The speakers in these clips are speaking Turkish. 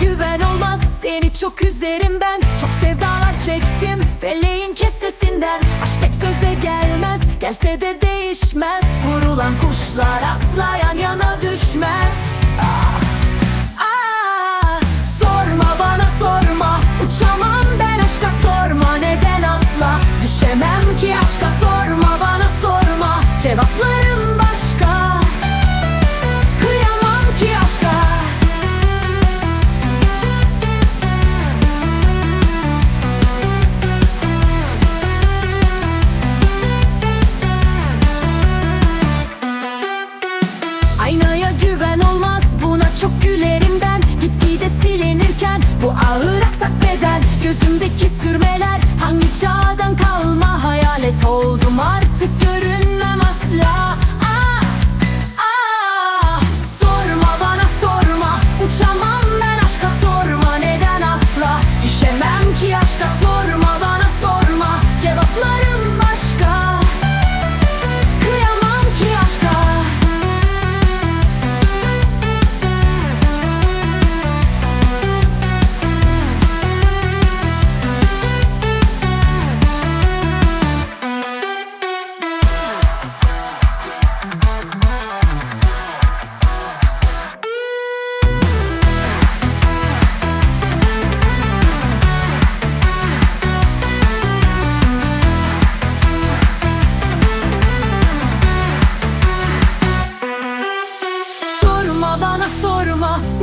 güven olmaz. Seni çok üzerim ben. Çok sevdalar çektim Feleğin kesesinden. Aşk pek söze gelmez. Gelse de değişmez. Vurulan kuşlar asla yan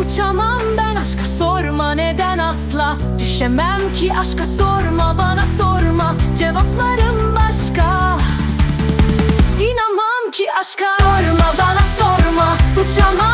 Uçamam ben. Aşka sorma Neden asla? Düşemem ki aşka sorma bana sorma. Cevaplarım başka. İnanmam ki aşka. Sorma bana sorma. Uçamam